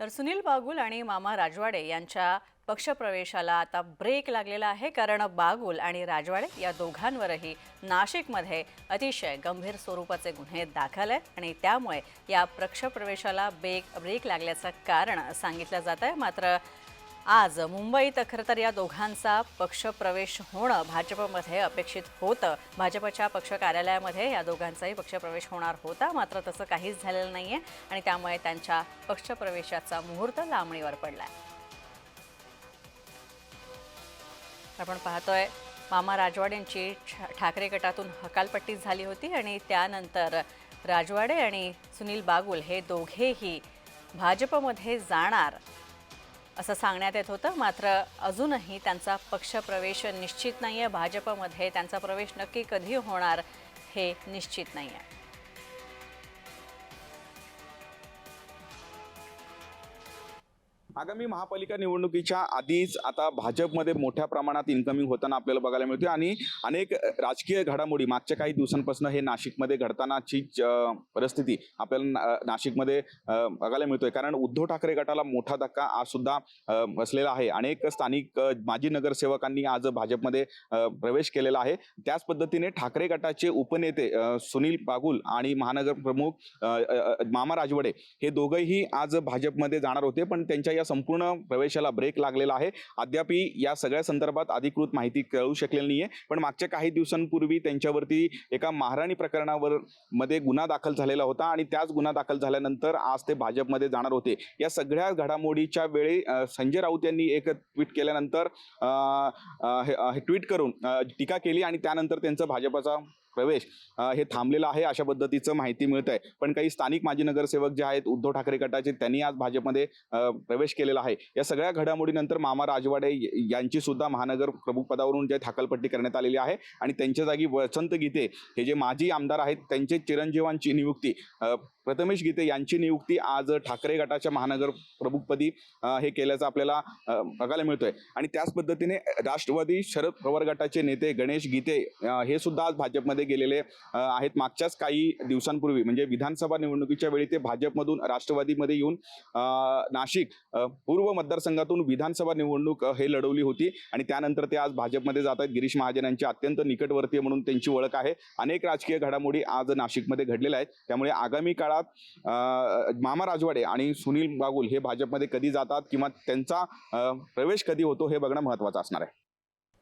तर सुनील बागुल आणि मामा राजवाडे यांच्या पक्षप्रवेशाला आता ब्रेक लागलेला आहे. कारण बागुल आणि राजवाडे या दोघांवरही नाशिकमध्ये अतिशय गंभीर स्वरूपाचे गुन्हे दाखल आहेत आणि त्यामुळे या पक्षप्रवेशाला ब्रेक ब्रेक लागल्याचं कारण सांगितलं जात आहे मात्र आज मुंबईत खरं तर या दोघांचा पक्षप्रवेश होणं भाजपमध्ये अपेक्षित होतं. भाजपच्या पक्ष कार्यालयामध्ये या दोघांचाही पक्षप्रवेश होणार होता मात्र तसं काहीच झालेलं नाही आहे आणि त्यामुळे त्यांच्या पक्षप्रवेशाचा मुहूर्त लांबणीवर पडला आहे आपण पाहतोय मामा राजवाडेंची ठा- ठाकरे गटातून हकालपट्टी झाली होती आणि त्यानंतर राजवाडे आणि सुनील बागुल हे दोघेही भाजपमध्ये जाणार असं सांगण्यात येत होतं. मात्र अजूनही त्यांचा पक्षप्रवेश निश्चित नाही आहे भाजपमध्ये त्यांचा प्रवेश नक्की कधी होणार हे निश्चित नाही आहे आगामी महापालिका निवडणुकीच्या आधीच आता भाजपमध्ये मोठ्या प्रमाणात इन्कमिंग होताना आपल्याला बघायला मिळते आणि अनेक राजकीय घडामोडी मागच्या काही दिवसांपासून हे नाशिकमध्ये घडतानाची परिस्थिती आपल्याला नाशिकमध्ये बघायला मिळतोय. कारण उद्धव ठाकरे गटाला मोठा धक्का आज सुद्धा बसलेला आहे. अनेक स्थानिक माजी नगरसेवकांनी आज भाजपमध्ये प्रवेश केलेला आहे. त्याच पद्धतीने ठाकरे गटाचे उपनेते सुनील बागुल आणि महानगर प्रमुख मामा राजवडे हे दोघंही आज भाजपमध्ये जाणार होते. पण त्यांच्या या संपूर्ण प्रवेशाला ब्रेक लागलेला आहे. अद्याप या सगळ्या संदर्भात अधिकृत माहिती कळू शकलेली नाही आहे पण मागच्या काही दिवसांपूर्वी त्यांच्यावरती एका महाराणी प्रकरणावर मध्ये गुन्हा दाखल झालेला होता आणि त्याच गुन्हा दाखल झाल्यानंतर आज ते भाजपमध्ये जाणार होते. या सगळ्या घडामोडीच्या वेळी संजय राऊत यांनी एक ट्विट केल्यानंतर हे हे ट्विट करून टीका केली आणि त्यानंतर त्यांचा भाजपाचा प्रवेश हे थांबलेलं आहे अशा पद्धतीचं माहिती मिळत आहे पण काही स्थानिक माजी नगरसेवक जे आहेत उद्धव ठाकरे गटाचे त्यांनी आज भाजपमध्ये प्रवेश केलेला आहे. या सगळ्या घडामोडीनंतर मामा राजवाडे यांची सुद्धा महानगर प्रमुख पदावरून जे थाकलपट्टी करण्यात आलेली आहे आणि त्यांच्या जागी वसंत गीते हे जे माजी आमदार आहेत त्यांचे चिरंजीवांची नियुक्ती प्रथमेश गीते यांची नियुक्ती आज ठाकरे गटाच्या महानगर प्रमुखपदी हे केल्याचं आपल्याला बघायला मिळतोय. आणि त्याच पद्धतीने राष्ट्रवादी शरद पवार गटाचे नेते गणेश गीते हे सुद्धा आज भाजपमध्ये गेलेले आहेत. मागच्याच काही दिवसांपूर्वी म्हणजे विधानसभा निवडणुकीच्या वेळी ते भाजपमधून राष्ट्रवादीमध्ये येऊन नाशिक पूर्व मतदारसंघातून विधानसभा निवडणूक हे लढवली होती. आणि त्यानंतर ते आज भाजपमध्ये जात आहेत. गिरीश महाजन यांचे अत्यंत निकटवर्तीय म्हणून त्यांची ओळख आहे. अनेक राजकीय घडामोडी आज नाशिकमध्ये घडलेल्या आहेत. त्यामुळे आगामी काळात जातात. मामा राजवाडे आणि सुनील बागुल हे भाजपमध्ये कधी जातात किंवा त्यांचा प्रवेश कधी होतो हे बघणं महत्त्वाचं असणार आहे.